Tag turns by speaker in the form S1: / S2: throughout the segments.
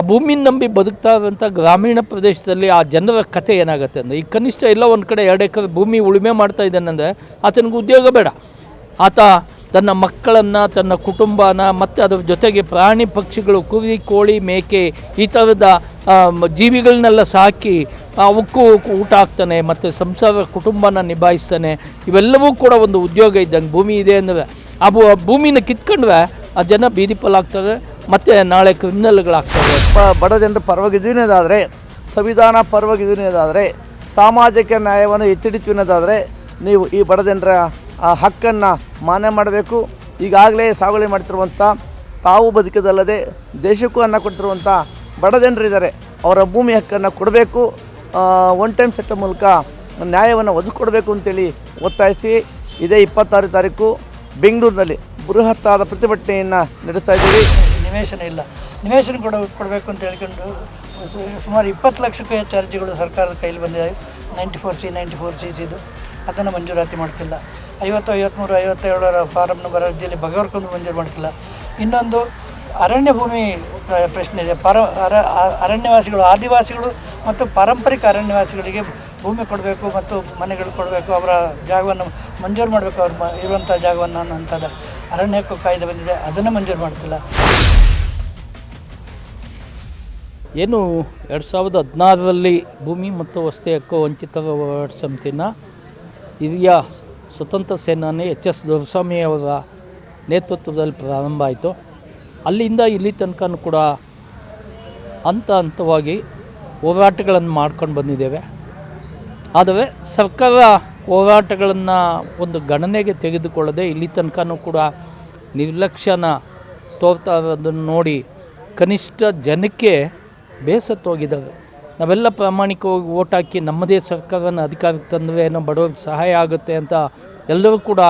S1: ಆ ಭೂಮಿನ ನಂಬಿ ಬದುಕ್ತಾ ಇರುವಂಥ ಗ್ರಾಮೀಣ ಪ್ರದೇಶದಲ್ಲಿ ಆ ಜನರ ಕತೆ ಏನಾಗುತ್ತೆ ಅಂದರೆ, ಈ ಕನಿಷ್ಠ ಎಲ್ಲ ಒಂದು ಕಡೆ ಎರಡು ಎಕರೆ ಭೂಮಿ ಉಳುಮೆ ಮಾಡ್ತಾ ಇದ್ದಾನಂದರೆ ಆತನಿಗೆ ಉದ್ಯೋಗ ಬೇಡ. ಆತ ತನ್ನ ಮಕ್ಕಳನ್ನು, ತನ್ನ ಕುಟುಂಬನ, ಮತ್ತು ಅದರ ಜೊತೆಗೆ ಪ್ರಾಣಿ ಪಕ್ಷಿಗಳು, ಕುರಿ, ಕೋಳಿ, ಮೇಕೆ ಈ ಥರದ ಜೀವಿಗಳನ್ನೆಲ್ಲ ಸಾಕಿ ಅವಕ್ಕೂ ಊಟ ಹಾಕ್ತಾನೆ, ಮತ್ತು ಸಂಸಾರ ಕುಟುಂಬನ ನಿಭಾಯಿಸ್ತಾನೆ. ಇವೆಲ್ಲವೂ ಕೂಡ ಒಂದು ಉದ್ಯೋಗ ಇದ್ದಂಗೆ ಭೂಮಿ ಇದೆ ಅಂದರೆ, ಆ ಭೂಮಿನ ಕಿತ್ಕೊಂಡ್ರೆ ಆ ಜನ ಬೀದಿ ಪಾಲಾಗ್ತವೆ ಮತ್ತು ನಾಳೆ ಕ್ರಿಮಿನಲ್ಗಳಾಗ್ತವೆ.
S2: ಪ- ಬಡ ಜನರ ಪರವಾಗಿದ್ದೀನದಾದರೆ ಸಂವಿಧಾನ ಪರವಾಗಿದ್ದೀನದಾದರೆ ಸಾಮಾಜಿಕ ನ್ಯಾಯವನ್ನು ಎತ್ತಿಡಿತೀನದಾದರೆ ನೀವು ಈ ಬಡ ಜನರ ಹಕ್ಕನ್ನು ಮಾನ್ಯ ಮಾಡಬೇಕು. ಈಗಾಗಲೇ ಸಾಗುವಳಿ ಮಾಡ್ತಿರುವಂಥ, ತಾವು ಬದುಕದಲ್ಲದೆ ದೇಶಕ್ಕೂ ಅನ್ನ ಕೊಟ್ಟಿರುವಂಥ ಬಡ ಜನರಿದ್ದಾರೆ. ಅವರ ಭೂಮಿ ಹಕ್ಕನ್ನು ಕೊಡಬೇಕು. ಒನ್ ಟೈಮ್ ಸೆಟ್ ಮೂಲಕ ನ್ಯಾಯವನ್ನು ಒದಗಿಕೊಡಬೇಕು ಅಂತೇಳಿ ಒತ್ತಾಯಿಸಿ, ಇದೇ ಇಪ್ಪತ್ತಾರು ತಾರೀಕು ಬೆಂಗಳೂರಿನಲ್ಲಿ ಬೃಹತ್ತಾದ ಪ್ರತಿಭಟನೆಯನ್ನು ನಡೆಸ್ತಾ ಇದ್ದೀವಿ.
S3: ನಿವೇಶನ ಇಲ್ಲ. ನಿವೇಶನ ಕೊಡ, ಕೊಡಬೇಕು ಅಂತ ಹೇಳ್ಕೊಂಡು ಸುಮಾರು ಇಪ್ಪತ್ತು ಲಕ್ಷಕ್ಕೂ ಹೆಚ್ಚು ಅರ್ಜಿಗಳು ಸರ್ಕಾರದ ಕೈಲಿ ಬಂದಿದೆ. Ninety four C, ninety four C ಸಿದು ಅದನ್ನು ಮಂಜೂರಾತಿ ಮಾಡ್ತಿಲ್ಲ. ಐವತ್ತು ಐವತ್ತ್ಮೂರು ಐವತ್ತೇಳರ ಫಾರಂ ನಂಬರ್ ಅರ್ಜಿಯಲ್ಲಿ ಬಗೆಹರ್ಕೊಂಡು ಮಂಜೂರು ಮಾಡ್ತಿಲ್ಲ. ಇನ್ನೊಂದು ಅರಣ್ಯ ಭೂಮಿ ಪ್ರ- ಪ್ರಶ್ನೆ ಇದೆ. ಪರ, ಅರ, ಅರಣ್ಯವಾಸಿಗಳು, ಆದಿವಾಸಿಗಳು ಮತ್ತು ಪಾರಂಪರಿಕ ಅರಣ್ಯವಾಸಿಗಳಿಗೆ ಭೂಮಿ ಕೊಡಬೇಕು ಮತ್ತು ಮನೆಗಳು ಕೊಡಬೇಕು. ಅವರ ಜಾಗವನ್ನು ಮಂಜೂರು ಮಾಡಬೇಕು. ಅವ್ರ ಇರುವಂಥ ಜಾಗವನ್ನು ಅನ್ನೋಂಥದ್ದು ಅರಣ್ಯಕ್ಕೂ ಕಾಯ್ದೆ ಬಂದಿದೆ. ಅದನ್ನು ಮಂಜೂರು ಮಾಡ್ತಿಲ್ಲ.
S1: ಏನು ಎರಡು ಸಾವಿರದ ಹದಿನಾರರಲ್ಲಿ ಭೂಮಿ ಮತ್ತು ವಸ್ತು ಹಕ್ಕು ವಂಚಿತರ ಹೋರಾಟ ಸಮಿತಿನ ಹಿರಿಯ ಸ್ವತಂತ್ರ ಸೇನಾನಿ ಎಚ್ ಎಸ್ ದೊರಸ್ವಾಮಿ ಅವರ ನೇತೃತ್ವದಲ್ಲಿ ಪ್ರಾರಂಭ ಆಯಿತು. ಅಲ್ಲಿಂದ ಇಲ್ಲಿ ತನಕನೂ ಕೂಡ ಹಂತ ಹಂತವಾಗಿ ಹೋರಾಟಗಳನ್ನು ಮಾಡ್ಕೊಂಡು ಬಂದಿದ್ದೇವೆ. ಆದರೆ ಸರ್ಕಾರ ಹೋರಾಟಗಳನ್ನು ಒಂದು ಗಣನೆಗೆ ತೆಗೆದುಕೊಳ್ಳದೆ ಇಲ್ಲಿ ತನಕನೂ ಕೂಡ ನಿರ್ಲಕ್ಷ್ಯನ ತೋರ್ತಾ ಇರೋದನ್ನು ನೋಡಿ ಕನಿಷ್ಠ ಜನಕ್ಕೆ ಬೇಸತ್ತೋಗಿದ್ದಾವೆ ನಾವೆಲ್ಲ ಪ್ರಾಮಾಣಿಕವಾಗಿ ಓಟ್ ಹಾಕಿ ನಮ್ಮದೇ ಸರ್ಕಾರನ ಅಧಿಕಾರಕ್ಕೆ ತಂದರೆ ಏನೋ ಬಡವರಿಗೆ ಸಹಾಯ ಆಗುತ್ತೆ ಅಂತ ಎಲ್ಲರೂ ಕೂಡ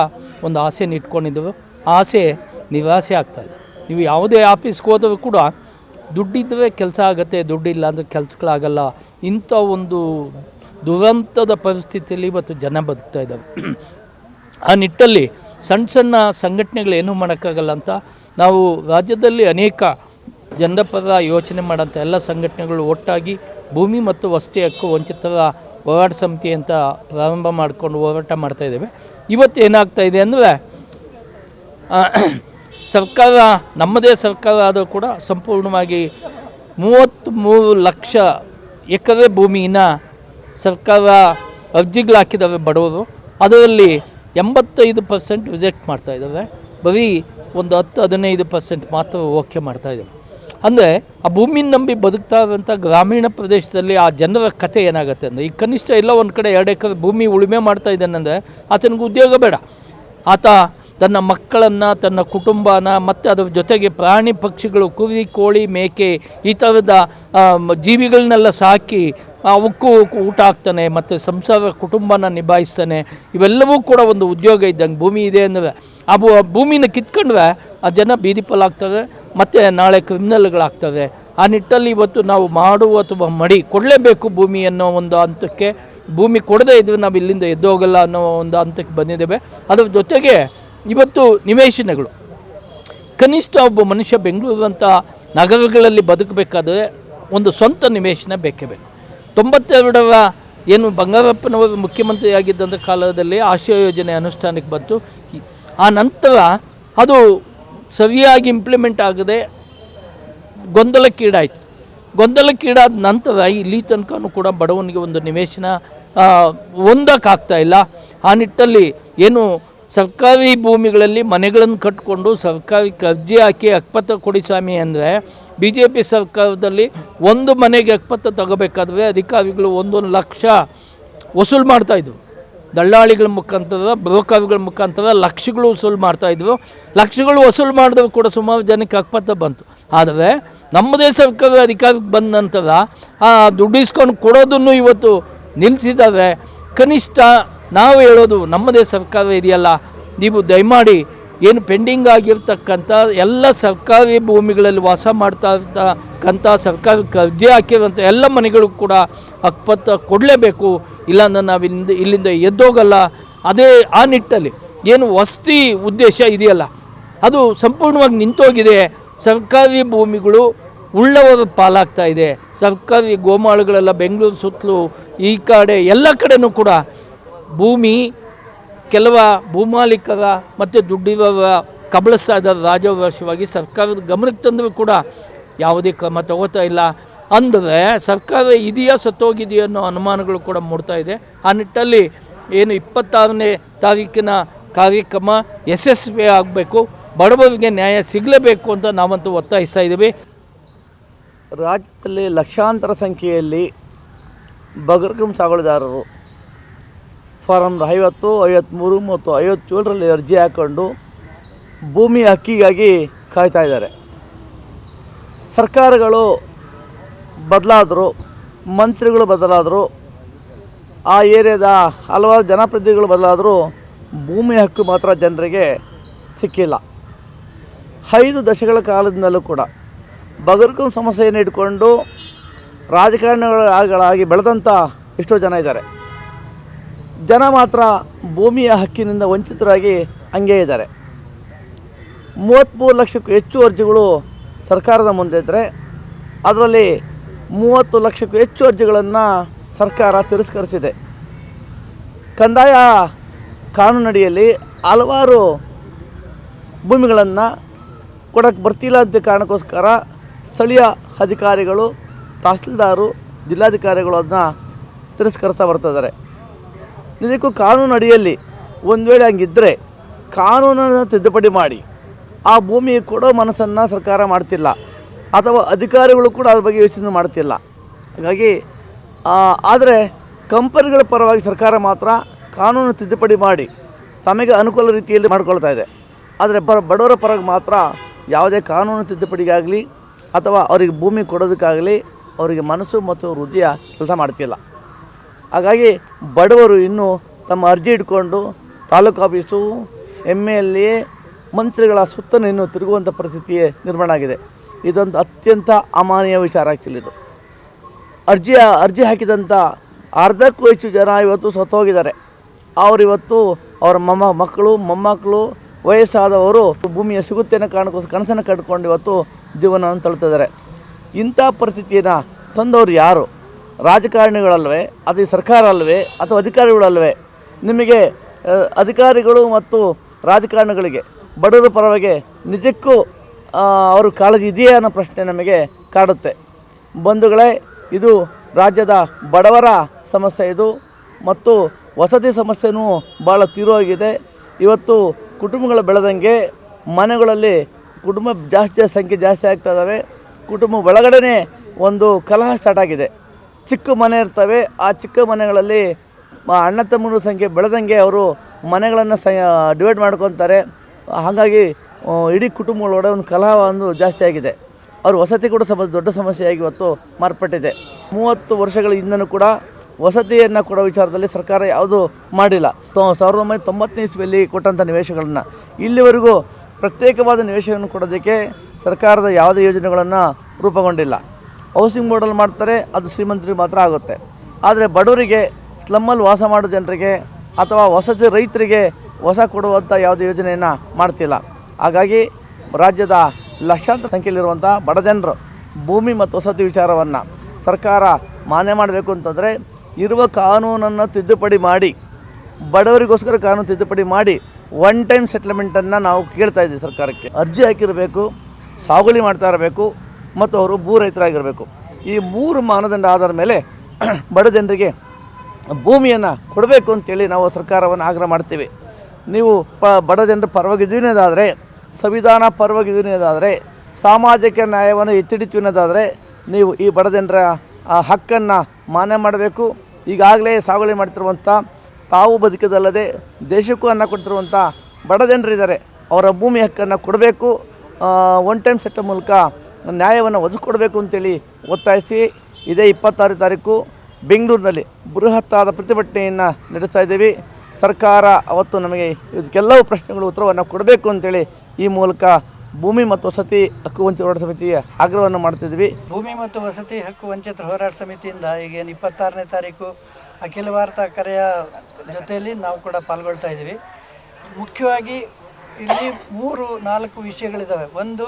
S1: ಒಂದು ಆಸೆನ ಇಟ್ಕೊಂಡಿದ್ದೆವು ಆಸೆ ನಿರಾಸೆ ಆಗ್ತಾಯಿದೆ ನೀವು ಯಾವುದೇ ಆಫೀಸ್ಗೆ ಹೋದರೂ ಕೂಡ ದುಡ್ಡಿದ್ದರೆ ಕೆಲಸ ಆಗುತ್ತೆ, ದುಡ್ಡಿಲ್ಲ ಅಂದರೆ ಕೆಲಸಗಳಾಗಲ್ಲ. ಇಂಥ ಒಂದು ದುರಂತದ ಪರಿಸ್ಥಿತಿಯಲ್ಲಿ ಇವತ್ತು ಜನ ಬದುಕ್ತಾ ಇದ್ದಾವೆ ಆ ನಿಟ್ಟಲ್ಲಿ ಸಣ್ಣ ಸಣ್ಣ ಸಂಘಟನೆಗಳು ಏನೂ ಮಾಡೋಕ್ಕಾಗಲ್ಲ ಅಂತ ನಾವು ರಾಜ್ಯದಲ್ಲಿ ಅನೇಕ ಜನರ ಪರ ಯೋಚನೆ ಮಾಡೋಂಥ ಎಲ್ಲ ಸಂಘಟನೆಗಳು ಒಟ್ಟಾಗಿ ಭೂಮಿ ಮತ್ತು ವಸತಿ ಹಕ್ಕು ವಂಚಿತರ ಹೋರಾಟ ಸಮಿತಿ ಅಂತ ಪ್ರಾರಂಭ ಮಾಡಿಕೊಂಡು ಹೋರಾಟ ಮಾಡ್ತಾ ಇದ್ದೇವೆ. ಇವತ್ತು ಏನಾಗ್ತಾ ಇದೆ ಅಂದರೆ ಸರ್ಕಾರ, ನಮ್ಮದೇ ಸರ್ಕಾರ ಆದರೂ ಕೂಡ ಸಂಪೂರ್ಣವಾಗಿ ಮೂವತ್ತ್ಮೂರು ಲಕ್ಷ ಎಕರೆ ಭೂಮಿನ ಸರ್ಕಾರ ಅರ್ಜಿಗಳು ಹಾಕಿದ್ದಾವೆ ಬಡವರು. ಅದರಲ್ಲಿ ಎಂಬತ್ತೈದು ಪರ್ಸೆಂಟ್ ವಿಸಿಟ್ ಮಾಡ್ತಾ ಇದ್ದಾರೆ. ಬರೀ ಒಂದು ಹತ್ತು ಹದಿನೈದು ಪರ್ಸೆಂಟ್ ಮಾತ್ರ ಓಕೆ ಮಾಡ್ತಾ ಇದ್ದಾವೆ ಅಂದರೆ ಆ ಭೂಮಿನ ನಂಬಿ ಬದುಕ್ತಾ ಇರುವಂಥ ಗ್ರಾಮೀಣ ಪ್ರದೇಶದಲ್ಲಿ ಆ ಜನರ ಕತೆ ಏನಾಗುತ್ತೆ ಅಂದರೆ ಈಗ ಕನಿಷ್ಠ ಎಲ್ಲ ಒಂದು ಕಡೆ ಎರಡು ಎಕರೆ ಭೂಮಿ ಉಳುಮೆ ಮಾಡ್ತಾ ಇದ್ದಾನಂದರೆ ಆತನಿಗೆ ಉದ್ಯೋಗ ಬೇಡ. ಆತ ತನ್ನ ಮಕ್ಕಳನ್ನು, ತನ್ನ ಕುಟುಂಬನ, ಮತ್ತು ಅದರ ಜೊತೆಗೆ ಪ್ರಾಣಿ ಪಕ್ಷಿಗಳು, ಕುರಿ, ಕೋಳಿ, ಮೇಕೆ, ಈ ಥರದ ಜೀವಿಗಳನ್ನೆಲ್ಲ ಸಾಕಿ ಅವಕ್ಕೂ ಊಟ ಹಾಕ್ತಾನೆ, ಮತ್ತು ಸಂಸಾರ ಕುಟುಂಬನ ನಿಭಾಯಿಸ್ತಾನೆ. ಇವೆಲ್ಲವೂ ಕೂಡ ಒಂದು ಉದ್ಯೋಗ ಇದ್ದಂಗೆ ಭೂಮಿ ಇದೆ ಅಂದರೆ, ಆ ಭೂಮಿನ ಕಿತ್ಕೊಂಡ್ರೆ ಆ ಜನ ಬೀದಿ ಮತ್ತು ನಾಳೆ ಕ್ರಿಮಿನಲ್ಗಳಾಗ್ತವೆ ಆ ನಿಟ್ಟಲ್ಲಿ ಇವತ್ತು ನಾವು ಮಾಡುವ ಅಥವಾ ಮಡಿ ಕೊಡಲೇಬೇಕು ಭೂಮಿ ಅನ್ನೋ ಒಂದು ಹಂತಕ್ಕೆ. ಭೂಮಿ ಕೊಡದೇ ಇದ್ದರೆ ನಾವು ಇಲ್ಲಿಂದ ಎದ್ದೋಗಲ್ಲ ಅನ್ನೋ ಒಂದು ಹಂತಕ್ಕೆ ಬಂದಿದ್ದೇವೆ. ಅದರ ಜೊತೆಗೆ ಇವತ್ತು ನಿವೇಶನಗಳು. ಕನಿಷ್ಠ ಒಬ್ಬ ಮನುಷ್ಯ ಬೆಂಗಳೂರಂಥ ನಗರಗಳಲ್ಲಿ ಬದುಕಬೇಕಾದ್ರೆ ಒಂದು ಸ್ವಂತ ನಿವೇಶನ ಬೇಕೇ ಬೇಕು. ತೊಂಬತ್ತೆರಡರ ಏನು ಬಂಗಾರಪ್ಪನವರು ಮುಖ್ಯಮಂತ್ರಿಯಾಗಿದ್ದಂಥ ಕಾಲದಲ್ಲಿ ಆಶಯ ಯೋಜನೆ ಅನುಷ್ಠಾನಕ್ಕೆ ಬಂತು. ಆ ನಂತರ ಅದು ಸರಿಯಾಗಿ ಇಂಪ್ಲಿಮೆಂಟ್ ಆಗದೆ ಗೊಂದಲಕ್ಕೀಡಾಯಿತು. ಗೊಂದಲಕ್ಕೀಡಾದ ನಂತರ ಇಲ್ಲಿ ತನಕನೂ ಕೂಡ ಬಡವನಿಗೆ ಒಂದು ನಿವೇಶನ ಒಂದಕ್ಕಾಗ್ತಾ ಇಲ್ಲ. ಆ ನಿಟ್ಟಲ್ಲಿ ಏನು ಸರ್ಕಾರಿ ಭೂಮಿಗಳಲ್ಲಿ ಮನೆಗಳನ್ನು ಕಟ್ಟಿಕೊಂಡು ಸರ್ಕಾರಕ್ಕೆ ಅರ್ಜಿ ಹಾಕಿ ಅಕ್ಪತ್ರ ಕೊಡಿ ಸ್ವಾಮಿ ಅಂದರೆ ಬಿ ಜೆ ಪಿ ಸರ್ಕಾರದಲ್ಲಿ ಒಂದು ಮನೆಗೆ ಅಕ್ಪತ್ರ ತಗೋಬೇಕಾದ್ರೆ ಅಧಿಕಾರಿಗಳು ಒಂದೊಂದು ಲಕ್ಷ ವಸೂಲು ಮಾಡ್ತಾಯಿದ್ರು ದಳ್ಳಾಳಿಗಳ ಮುಖಾಂತರ ಬ್ರೋಕರ್ಗಳ ಮುಖಾಂತರ ಲಕ್ಷಗಳು ವಸೂಲು ಮಾಡ್ತಾಯಿದ್ರು ಲಕ್ಷಗಳು ವಸೂಲು ಮಾಡಿದ್ರು ಕೂಡ ಸುಮಾರು ಜನಕ್ಕೆ ಅಕ್ಪತ್ತ ಬಂತು. ಆದರೆ ನಮ್ಮದೇ ಸರ್ಕಾರ ಅಧಿಕಾರಕ್ಕೆ ಬಂದ ನಂತರ ಆ ದುಡ್ಡು ಇಸ್ಕೊಂಡು ಕೊಡೋದನ್ನು ಇವತ್ತು ನಿಲ್ಲಿಸಿದ್ದಾರೆ. ಕನಿಷ್ಠ ನಾವು ಹೇಳೋದು ನಮ್ಮದೇ ಸರ್ಕಾರ ಇದೆಯಲ್ಲ. ನೀವು ದಯಮಾಡಿ ಏನು ಪೆಂಡಿಂಗ್ ಆಗಿರ್ತಕ್ಕಂಥ ಎಲ್ಲ ಸರ್ಕಾರಿ ಭೂಮಿಗಳಲ್ಲಿ ವಾಸ ಮಾಡ್ತಾ ಇರ್ತಕ್ಕಂಥ ಸರ್ಕಾರಕ್ಕೆ ಅರ್ಜಿ ಹಾಕಿರುವಂಥ ಎಲ್ಲ ಮನೆಗಳು ಕೂಡ ಅಕ್ಪತ್ತ ಕೊಡಲೇಬೇಕು. ಇಲ್ಲಾಂದ್ರೆ ನಾವು ಇಲ್ಲಿಂದ ಇಲ್ಲಿಂದ ಎದ್ದೋಗಲ್ಲ. ಅದೇ ಆ ನಿಟ್ಟಲ್ಲಿ ಏನು ವಸತಿ ಉದ್ದೇಶ ಇದೆಯಲ್ಲ, ಅದು ಸಂಪೂರ್ಣವಾಗಿ ನಿಂತೋಗಿದೆ. ಸರ್ಕಾರಿ ಭೂಮಿಗಳು ಉಳ್ಳವರು ಪಾಲಾಗ್ತಾ ಇದೆ. ಸರ್ಕಾರಿ ಗೋಮಾಳುಗಳೆಲ್ಲ ಬೆಂಗಳೂರು ಸುತ್ತಲೂ ಈ ಕಡೆ ಎಲ್ಲ ಕಡೆಯೂ ಕೂಡ ಭೂಮಿ ಕೆಲವ ಭೂಮಾಲೀಕರ ಮತ್ತು ದುಡ್ಡಿರುವ ಕಬಳಿಸ್ತಾ ಇದ್ದಾರೆ ರಾಜವಶವಾಗಿ ಸರ್ಕಾರದ ಗಮನಕ್ಕೆ ತಂದರೂ ಕೂಡ ಯಾವುದೇ ಕ್ರಮ ತಗೋತಾ ಇಲ್ಲ. ಅಂದರೆ ಸರ್ಕಾರ ಇದೆಯಾ ಸತ್ತೋಗಿದೆಯೋ ಅನ್ನೋ ಅನುಮಾನಗಳು ಕೂಡ ಮೂಡ್ತಾ ಇದೆ. ಆ ನಿಟ್ಟಲ್ಲಿ ಏನು ಇಪ್ಪತ್ತಾರನೇ ತಾರೀಕಿನ ಕಾರ್ಯಕ್ರಮ ಯಶಸ್ವಿ ಆಗಬೇಕು, ಬಡವರಿಗೆ ನ್ಯಾಯ ಸಿಗಲೇಬೇಕು ಅಂತ ನಾವಂತೂ ಒತ್ತಾಯಿಸ್ತಾ ಇದ್ದೀವಿ.
S2: ರಾಜ್ಯದಲ್ಲಿ ಲಕ್ಷಾಂತರ ಸಂಖ್ಯೆಯಲ್ಲಿ ಬಗರ್ಗಂ ಸಾಗುವಳಿದಾರರು ಫಾರಂ ಐವತ್ತು ಐವತ್ತ್ಮೂರು ಮತ್ತು ಐವತ್ತೇಳರಲ್ಲಿ ಅರ್ಜಿ ಹಾಕ್ಕೊಂಡು ಭೂಮಿ ಹಕ್ಕಿಗಾಗಿ ಕಾಯ್ತಾ ಇದ್ದಾರೆ. ಸರ್ಕಾರಗಳು ಬದಲಾದರು, ಮಂತ್ರಿಗಳು ಬದಲಾದರು, ಆ ಏರಿಯಾದ ಹಲವಾರು ಜನಪ್ರತಿನಿಧಿಗಳು ಬದಲಾದರೂ ಭೂಮಿ ಹಕ್ಕು ಮಾತ್ರ ಜನರಿಗೆ ಸಿಕ್ಕಿಲ್ಲ. ಐದು ದಶಕಗಳ ಕಾಲದಿಂದಲೂ ಕೂಡ ಬಗರ್ಕಂ ಸಮಸ್ಯೆಯನ್ನು ಇಟ್ಕೊಂಡು ರಾಜಕಾರಣಿಗಳಾಗಿ ಬೆಳೆದಂಥ ಎಷ್ಟೋ ಜನ ಇದ್ದಾರೆ. ಜನ ಮಾತ್ರ ಭೂಮಿಯ ಹಕ್ಕಿನಿಂದ ವಂಚಿತರಾಗಿ ಹಂಗೇ ಇದ್ದಾರೆ. ಮೂವತ್ತ್ಮೂರು ಲಕ್ಷಕ್ಕೂ ಹೆಚ್ಚು ಅರ್ಜಿಗಳು ಸರ್ಕಾರದ ಮುಂದೆ ಇದ್ದರೆ ಅದರಲ್ಲಿ ಮೂವತ್ತು ಲಕ್ಷಕ್ಕೂ ಹೆಚ್ಚು ಅರ್ಜಿಗಳನ್ನು ಸರ್ಕಾರ ತಿರಸ್ಕರಿಸಿದೆ. ಕಂದಾಯ ಕಾನೂನಡಿಯಲ್ಲಿ ಹಲವಾರು ಭೂಮಿಗಳನ್ನು ಕೊಡಕ್ಕೆ ಬರ್ತಿಲ್ಲ ಅಂತ ಕಾರಣಕ್ಕೋಸ್ಕರ ಸ್ಥಳೀಯ ಅಧಿಕಾರಿಗಳು, ತಹಸೀಲ್ದಾರು, ಜಿಲ್ಲಾಧಿಕಾರಿಗಳು ಅದನ್ನ ತಿರಸ್ಕರಿಸ್ತಾ ಬರ್ತಿದ್ದಾರೆ ನಿಜಕ್ಕೂ ಕಾನೂನು ಅಡಿಯಲ್ಲಿ ಒಂದು ವೇಳೆ ಹಂಗಿದ್ದರೆ ಕಾನೂನನ್ನು ತಿದ್ದುಪಡಿ ಮಾಡಿ ಆ ಭೂಮಿ ಕೊಡೋ ಮನಸ್ಸನ್ನು ಸರ್ಕಾರ ಮಾಡ್ತಿಲ್ಲ ಅಥವಾ ಅಧಿಕಾರಿಗಳು ಕೂಡ ಅದ್ರ ಬಗ್ಗೆ ಯೋಚನೆ ಮಾಡ್ತಿಲ್ಲ. ಹಾಗಾಗಿ ಆದರೆ ಕಂಪನಿಗಳ ಪರವಾಗಿ ಸರ್ಕಾರ ಮಾತ್ರ ಕಾನೂನು ತಿದ್ದುಪಡಿ ಮಾಡಿ ತಮಗೆ ಅನುಕೂಲ ರೀತಿಯಲ್ಲಿ ಮಾಡಿಕೊಳ್ತಾ ಇದೆ. ಆದರೆ ಬರ ಬಡವರ ಪರವಾಗಿ ಮಾತ್ರ ಯಾವುದೇ ಕಾನೂನು ತಿದ್ದುಪಡಿಗಾಗಲಿ ಅಥವಾ ಅವರಿಗೆ ಭೂಮಿ ಕೊಡೋದಕ್ಕಾಗಲಿ ಅವರಿಗೆ ಮನಸ್ಸು ಮತ್ತು ಹೃದಯ ಕೆಲಸ ಮಾಡ್ತಿಲ್ಲ. ಹಾಗಾಗಿ ಬಡವರು ಇನ್ನೂ ತಮ್ಮ ಅರ್ಜಿ ಇಟ್ಕೊಂಡು taluk office M L A ಮಂತ್ರಿಗಳ ಸುತ್ತಲೂ ಇನ್ನೂ ತಿರುಗುವಂಥ ಪರಿಸ್ಥಿತಿಯೇ ನಿರ್ಮಾಣ ಆಗಿದೆ. ಇದೊಂದು ಅತ್ಯಂತ ಅಮಾನೀಯ ವಿಚಾರ ಆ್ಯಕ್ಚುಲಿ ಇದು. ಅರ್ಜಿ ಅರ್ಜಿ ಹಾಕಿದಂಥ ಅರ್ಧಕ್ಕೂ ಹೆಚ್ಚು ಜನ ಇವತ್ತು ಸತ್ತೋಗಿದ್ದಾರೆ ಅವರಿವತ್ತು ಅವರ ಮೊಮ್ಮ ಮಕ್ಕಳು, ಮೊಮ್ಮಕ್ಕಳು, ವಯಸ್ಸಾದವರು ಭೂಮಿಯ ಸಿಗುತ್ತೆ ಅನ್ನೋ ಕಾರಣಕ್ಕೋಸ್ಕರ ಕನಸನ್ನು ಕಟ್ಕೊಂಡು ಇವತ್ತು ಜೀವನವನ್ನು ತಳ್ತಿದ್ದಾರೆ ಇಂಥ ಪರಿಸ್ಥಿತಿಯನ್ನು ತಂದವರು ಯಾರು? ರಾಜಕಾರಣಿಗಳಲ್ವೇ ಅದು ಸರ್ಕಾರ ಅಲ್ವೇ ಅಥವಾ ಅಧಿಕಾರಿಗಳಲ್ವೇ, ನಿಮಗೆ ಅಧಿಕಾರಿಗಳು ಮತ್ತು ರಾಜಕಾರಣಿಗಳಿಗೆ ಬಡವರ ಪರವಾಗಿ ನಿಜಕ್ಕೂ ಅವರು ಕಾಳಜಿ ಇದೆಯೇ ಅನ್ನೋ ಪ್ರಶ್ನೆ ನಮಗೆ ಕಾಡುತ್ತೆ. ಬಂಧುಗಳೇ, ಇದು ರಾಜ್ಯದ ಬಡವರ ಸಮಸ್ಯೆ ಇದು ಮತ್ತು ವಸತಿ ಸಮಸ್ಯೆನೂ ಭಾಳ ತೀರೋಗಿದೆ ಇವತ್ತು ಕುಟುಂಬಗಳು ಬೆಳೆದಂಗೆ ಮನೆಗಳಲ್ಲಿ ಕುಟುಂಬ ಜಾಸ್ತಿ ಸಂಖ್ಯೆ ಜಾಸ್ತಿ ಆಗ್ತಾ ಇದ್ದಾವೆ. ಕುಟುಂಬ ಒಳಗಡೆ ಒಂದು ಕಲಹ ಸ್ಟಾರ್ಟ್ ಆಗಿದೆ. ಚಿಕ್ಕ ಮನೆ ಇರ್ತವೆ. ಆ ಚಿಕ್ಕ ಮನೆಗಳಲ್ಲಿ ಅಣ್ಣ ತಮ್ಮನ ಸಂಖ್ಯೆ ಬೆಳೆದಂಗೆ ಅವರು ಮನೆಗಳನ್ನು ಸ ಡಿವೈಡ್ ಮಾಡ್ಕೊತಾರೆ. ಹಾಗಾಗಿ ಇಡೀ ಕುಟುಂಬಗಳೊಡೆ ಒಂದು ಕಲಹ ಒಂದು ಜಾಸ್ತಿ ಆಗಿದೆ. ಅವ್ರ ವಸತಿ ಕೂಡ ಸಮ ದೊಡ್ಡ ಸಮಸ್ಯೆಯಾಗಿ ಇವತ್ತು ಮಾರ್ಪಟ್ಟಿದೆ. ಮೂವತ್ತು ವರ್ಷಗಳ ಹಿಂದನೂ ಕೂಡ ವಸತಿಯನ್ನು ಕೊಡೋ ವಿಚಾರದಲ್ಲಿ ಸರ್ಕಾರ ಯಾವುದೂ ಮಾಡಿಲ್ಲ. ಸಾವಿರದ ಒಂಬೈನೂರ ತೊಂಬತ್ತನೇ ಇಸ್ವಿಯಲ್ಲಿ ಕೊಟ್ಟಂಥ ನಿವೇಶಗಳನ್ನು. ಇಲ್ಲಿವರೆಗೂ ಪ್ರತ್ಯೇಕವಾದ ನಿವೇಶಗಳನ್ನು ಕೊಡೋದಕ್ಕೆ ಸರ್ಕಾರದ ಯಾವುದೇ ಯೋಜನೆಗಳನ್ನು ರೂಪುಗೊಂಡಿಲ್ಲ. ಹೌಸಿಂಗ್ ಬೋರ್ಡಲ್ಲಿ ಮಾಡ್ತಾರೆ, ಅದು ಶ್ರೀಮಂತರಿಗೆ ಮಾತ್ರ ಆಗುತ್ತೆ. ಆದರೆ ಬಡವರಿಗೆ ಸ್ಲಮ್ಮಲ್ಲಿ ವಾಸ ಮಾಡೋ ಜನರಿಗೆ ಅಥವಾ ವಸತಿ ರೈತರಿಗೆ ಹೊಸ ಕೊಡುವಂಥ ಯಾವುದೇ ಯೋಜನೆಯನ್ನು ಮಾಡ್ತಿಲ್ಲ. ಹಾಗಾಗಿ ರಾಜ್ಯದ ಲಕ್ಷಾಂತರ ಸಂಖ್ಯೆಯಲ್ಲಿರುವಂಥ ಬಡ ಜನರು ಭೂಮಿ ಮತ್ತು ವಸತಿ ವಿಚಾರವನ್ನು ಸರ್ಕಾರ ಮಾನ್ಯ ಮಾಡಬೇಕು ಅಂತಂದರೆ ಇರುವ ಕಾನೂನನ್ನು ತಿದ್ದುಪಡಿ ಮಾಡಿ, ಬಡವರಿಗೋಸ್ಕರ ಕಾನೂನು ತಿದ್ದುಪಡಿ ಮಾಡಿ ಒನ್ ಟೈಮ್ ಸೆಟ್ಲ್ಮೆಂಟನ್ನು ನಾವು ಕೇಳ್ತಾ ಇದ್ದೀವಿ ಸರ್ಕಾರಕ್ಕೆ. ಅರ್ಜಿ ಹಾಕಿರಬೇಕು, ಸಾಗುವಳಿ ಮಾಡ್ತಾ ಇರಬೇಕು ಮತ್ತು ಅವರು ಭೂ ರೈತರಾಗಿರಬೇಕು. ಈ ಮೂರು ಮಾನದಂಡ ಆಧಾರ ಮೇಲೆ ಬಡ ಜನರಿಗೆ ಭೂಮಿಯನ್ನು ಕೊಡಬೇಕು ಅಂತೇಳಿ ನಾವು ಸರ್ಕಾರವನ್ನು ಆಗ್ರಹ ಮಾಡ್ತೀವಿ. ನೀವು ಪ, ಬಡ ಜನರ ಪರವಾಗಿದ್ದೀನದಾದರೆ ಸಂವಿಧಾನ ಪರವಾಗಿದ್ದೀನದಾದರೆ ಸಾಮಾಜಿಕ ನ್ಯಾಯವನ್ನು ಎತ್ತಿಡಿತೀನದಾದರೆ ನೀವು ಈ ಬಡ ಜನರ ಹಕ್ಕನ್ನು ಮಾನ್ಯ ಮಾಡಬೇಕು. ಈಗಾಗಲೇ ಸಾಗುವಳಿ ಮಾಡ್ತಿರುವಂಥ, ತಾವು ಬದುಕದಲ್ಲದೆ ದೇಶಕ್ಕೂ ಅನ್ನ ಕೊಡ್ತಿರುವಂಥ ಬಡ ಜನರಿದ್ದಾರೆ. ಅವರ ಭೂಮಿ ಹಕ್ಕನ್ನು ಕೊಡಬೇಕು. ಒನ್ ಟೈಮ್ ಸೆಟ್ಟ ಮೂಲಕ ನ್ಯಾಯವನ್ನು ಒದಗಿಸ್ಕೊಡ್ಬೇಕು ಅಂತೇಳಿ ಒತ್ತಾಯಿಸಿ ಇದೇ ಇಪ್ಪತ್ತಾರು ತಾರೀಕು ಬೆಂಗಳೂರಿನಲ್ಲಿ ಬೃಹತ್ತಾದ ಪ್ರತಿಭಟನೆಯನ್ನು ನಡೆಸ್ತಾ ಇದ್ದೀವಿ. ಸರ್ಕಾರ ಅವತ್ತು ನಮಗೆ ಇದಕ್ಕೆಲ್ಲವೂ ಪ್ರಶ್ನೆಗಳು, ಉತ್ತರವನ್ನು ಕೊಡಬೇಕು ಅಂತೇಳಿ ಈ ಮೂಲಕ ಭೂಮಿ ಮತ್ತು ವಸತಿ ಹಕ್ಕು ವಂಚಿತ ಹೋರಾಟ ಸಮಿತಿಯ ಆಗ್ರಹವನ್ನು ಮಾಡ್ತಿದ್ವಿ
S3: ಭೂಮಿ ಮತ್ತು ವಸತಿ ಹಕ್ಕು ವಂಚಿತ ಹೋರಾಟ ಸಮಿತಿಯಿಂದ ಈಗೇನು ಇಪ್ಪತ್ತಾರನೇ ತಾರೀಕು ಅಖಿಲ ಭಾರತ ಕರೆಯ ಜೊತೆಯಲ್ಲಿ ನಾವು ಕೂಡ ಪಾಲ್ಗೊಳ್ತಾ ಇದ್ದೀವಿ. ಮುಖ್ಯವಾಗಿ ಇಲ್ಲಿ ಮೂರು ನಾಲ್ಕು ವಿಷಯಗಳಿದ್ದಾವೆ ಒಂದು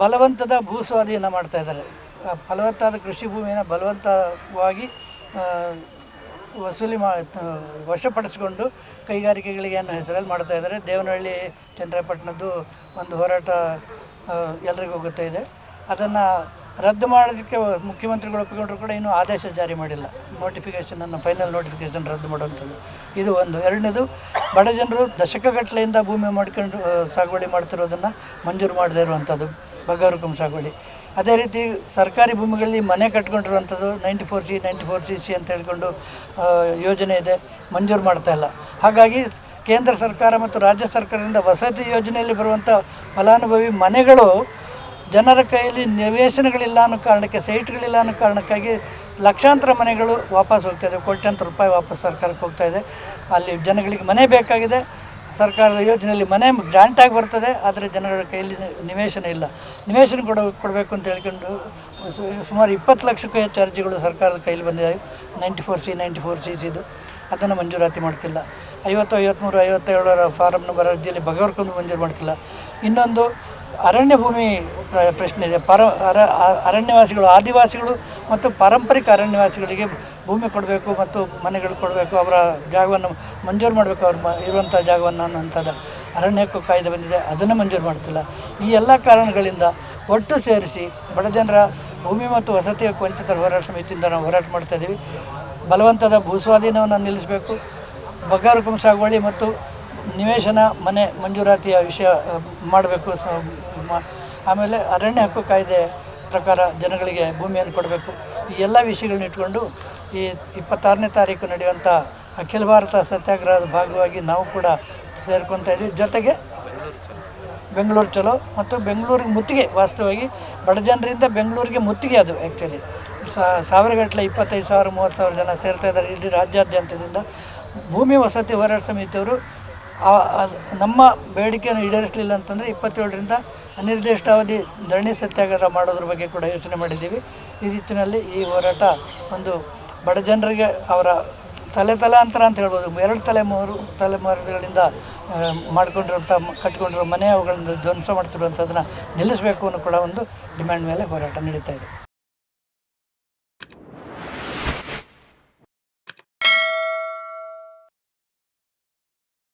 S3: ಬಲವಂತದ ಭೂ ಸ್ವಾಧೀನ ಮಾಡ್ತಾ ಇದ್ದಾರೆ. ಫಲವತ್ತಾದ ಕೃಷಿ ಭೂಮಿಯನ್ನು ಬಲವಂತವಾಗಿ ವಸೂಲಿ ಮಾ, ವಶಪಡಿಸಿಕೊಂಡು ಕೈಗಾರಿಕೆಗಳಿಗೆ ಅನ್ನೋ ಹೆಸರಲ್ಲಿ ಮಾಡ್ತಾ ಇದ್ದಾರೆ. ದೇವನಹಳ್ಳಿ, ಚಂದ್ರಪಟ್ಟಣದ್ದು ಒಂದು ಹೋರಾಟ ಎಲ್ಲರಿಗೂ ಗೊತ್ತೇ ಇದೆ. ಅದನ್ನು ರದ್ದು ಮಾಡೋದಕ್ಕೆ ಮುಖ್ಯಮಂತ್ರಿಗಳು ಒಪ್ಪಿಕೊಂಡ್ರು ಕೂಡ ಇನ್ನೂ ಆದೇಶ ಜಾರಿ ಮಾಡಿಲ್ಲ. ನೋಟಿಫಿಕೇಷನನ್ನು ಫೈನಲ್ ನೋಟಿಫಿಕೇಷನ್ ರದ್ದು ಮಾಡುವಂಥದ್ದು. ಇದು ಒಂದು. ಎರಡನೇದು, ಬಡ ಜನರು ದಶಕಗಟ್ಟಲೆಯಿಂದ ಭೂಮಿ ಮಾಡ್ಕೊಂಡು ಸಾಗುವಳಿ ಮಾಡ್ತಿರೋದನ್ನು ಮಂಜೂರು ಮಾಡದೇ ಇರುವಂಥದ್ದು. ಬಗಾರುಕುಂ ಸಾಗುವಳಿ. ಅದೇ ರೀತಿ ಸರ್ಕಾರಿ ಭೂಮಿಗಳಲ್ಲಿ ಮನೆ ಕಟ್ಕೊಂಡಿರುವಂಥದ್ದು ninety four C ninety four C C ಅಂತ ಹೇಳಿಕೊಂಡು ಯೋಜನೆ ಇದೆ. ಮಂಜೂರು ಮಾಡ್ತಾ ಇಲ್ಲ. ಹಾಗಾಗಿ ಕೇಂದ್ರ ಸರ್ಕಾರ ಮತ್ತು ರಾಜ್ಯ ಸರ್ಕಾರದಿಂದ ವಸತಿ ಯೋಜನೆಯಲ್ಲಿ ಬರುವಂಥ ಫಲಾನುಭವಿ ಮನೆಗಳು ಜನರ ಕೈಯಲ್ಲಿ ನಿವೇಶನಗಳಿಲ್ಲ ಅನ್ನೋ ಕಾರಣಕ್ಕೆ, ಸೈಟ್ಗಳಿಲ್ಲ ಅನ್ನೋ ಕಾರಣಕ್ಕಾಗಿ ಲಕ್ಷಾಂತರ ಮನೆಗಳು ವಾಪಸ್ ಹೋಗ್ತಾಯಿದೆ ಕೋಟ್ಯಂತರ ರೂಪಾಯಿ ವಾಪಸ್ ಸರ್ಕಾರಕ್ಕೆ ಹೋಗ್ತಾ ಇದೆ. ಅಲ್ಲಿ ಜನಗಳಿಗೆ ಮನೆ ಬೇಕಾಗಿದೆ. ಸರ್ಕಾರದ ಯೋಜನೆಯಲ್ಲಿ ಮನೆ ಗ್ರ್ಯಾಂಟಾಗಿ ಬರ್ತದೆ, ಆದರೆ ಜನರ ಕೈಯಲ್ಲಿ ನಿವೇಶನ ಇಲ್ಲ. ನಿವೇಶನ ಕೊಡ, ಕೊಡಬೇಕು ಅಂತ ಹೇಳ್ಕೊಂಡು ಸುಮಾರು ಇಪ್ಪತ್ತು ಲಕ್ಷಕ್ಕೂ ಹೆಚ್ಚು ಅರ್ಜಿಗಳು ಸರ್ಕಾರದ ಕೈಯಲ್ಲಿ ಬಂದಿದೆ. Ninety four C ninety four C ಸಿದು ಅದನ್ನು ಮಂಜೂರಾತಿ ಮಾಡ್ತಿಲ್ಲ. ಐವತ್ತು ಐವತ್ತ್ಮೂರು ಐವತ್ತೇಳರ ಫಾರಂ ನಂಬರ್ ಅರ್ಜಿಯಲ್ಲಿ ಬಗೆಹರ್ಕೊಂಡು ಮಂಜೂರು ಮಾಡ್ತಿಲ್ಲ. ಇನ್ನೊಂದು, ಅರಣ್ಯ ಭೂಮಿ ಪ್ರ- ಪ್ರಶ್ನೆ ಇದೆ. ಪರ, ಅರ, ಅರಣ್ಯವಾಸಿಗಳು, ಆದಿವಾಸಿಗಳು ಮತ್ತು ಪಾರಂಪರಿಕ ಅರಣ್ಯವಾಸಿಗಳಿಗೆ ಭೂಮಿ ಕೊಡಬೇಕು ಮತ್ತು ಮನೆಗಳು ಕೊಡಬೇಕು, ಅವರ ಜಾಗವನ್ನು ಮಂಜೂರು ಮಾಡಬೇಕು, ಅವ್ರ ಮ ಇರುವಂಥ ಜಾಗವನ್ನು ಅನ್ನೋಂಥದ್ದು ಅರಣ್ಯ ಕಾಯ್ದೆ ಬಂದಿದೆ, ಅದನ್ನು ಮಂಜೂರು ಮಾಡ್ತಿಲ್ಲ. ಈ ಎಲ್ಲ ಕಾರಣಗಳಿಂದ ಒಟ್ಟು ಸೇರಿಸಿ ಬಡ ಜನರ ಭೂಮಿ ಮತ್ತು ವಸತಿ ಹಕ್ಕು ವಂಚಿತರ ಹೋರಾಟ ಸಮಿತಿಯಿಂದ ನಾವು ಹೋರಾಟ ಮಾಡ್ತಾ ಇದ್ದೀವಿ. ಬಲವಂತದ ಭೂಸ್ವಾಧೀನವನ್ನು ನಿಲ್ಲಿಸಬೇಕು. ಬಗಾರುಕುಂ ಸಾಗುವಳಿ ಮತ್ತು ನಿವೇಶನ ಮನೆ ಮಂಜೂರಾತಿಯ ವಿಷಯ ಮಾಡಬೇಕು. ಆಮೇಲೆ ಅರಣ್ಯ ಹಕ್ಕು ಕಾಯ್ದೆ ಪ್ರಕಾರ ಜನಗಳಿಗೆ ಭೂಮಿಯನ್ನು ಕೊಡಬೇಕು. ಎಲ್ಲ ವಿಷಯಗಳನ್ನ ಇಟ್ಕೊಂಡು ಈ ಇಪ್ಪತ್ತಾರನೇ ತಾರೀಕು ನಡೆಯುವಂಥ ಅಖಿಲ ಭಾರತ ಸತ್ಯಾಗ್ರಹದ ಭಾಗವಾಗಿ ನಾವು ಕೂಡ ಸೇರ್ಕೊತಾ ಇದ್ದೀವಿ. ಜೊತೆಗೆ ಬೆಂಗಳೂರು ಚಲೋ ಮತ್ತು ಬೆಂಗಳೂರಿಗೆ ಮುತ್ತಿಗೆ ವಾಸ್ತವವಾಗಿ ಬಡ ಜನರಿಂದ ಬೆಂಗಳೂರಿಗೆ ಮುತ್ತಿಗೆ ಅದು ಆ್ಯಕ್ಚುಲಿ ಸಾವಿರಗಟ್ಟಲೆ ಇಪ್ಪತ್ತೈದು ಸಾವಿರ, ಮೂವತ್ತು ಸಾವಿರ ಜನ ಸೇರ್ತಾ ಇದ್ದಾರೆ ಇಡೀ ರಾಜ್ಯಾದ್ಯಂತದಿಂದ. ಭೂಮಿ ವಸತಿ ಹೋರಾಟ ಸಮಿತಿಯವರು ನಮ್ಮ ಬೇಡಿಕೆಯನ್ನು ಈಡೇರಿಸಲಿಲ್ಲ ಅಂತಂದರೆ ಇಪ್ಪತ್ತೇಳರಿಂದ ಅನಿರ್ದಿಷ್ಟಾವಧಿ ಧರಣಿ ಸತ್ಯಾಗ್ರಹ ಮಾಡೋದ್ರ ಬಗ್ಗೆ ಕೂಡ ಯೋಚನೆ ಮಾಡಿದ್ದೀವಿ. ಈ ರೀತಿಯಲ್ಲಿ ಈ ಹೋರಾಟ ಒಂದು ಬಡ ಜನರಿಗೆ ಅವರ ತಲೆ ತಲಾಂತರ ಅಂತ ಹೇಳ್ಬೋದು. ಎರಡು ತಲೆಮಾರು ತಲೆಮಾರುಗಳಿಂದ ಮಾಡಿಕೊಂಡಿರುವಂಥ ಕಟ್ಕೊಂಡಿರೋ ಮನೆ ಅವುಗಳನ್ನು ಧ್ವಂಸ ಮಾಡ್ತಿರುವಂಥದ್ದನ್ನು ನಿಲ್ಲಿಸಬೇಕು ಅನ್ನೋ ಕೂಡ ಒಂದು ಡಿಮ್ಯಾಂಡ್ ಮೇಲೆ ಹೋರಾಟ ನಡೀತಾ ಇದೆ.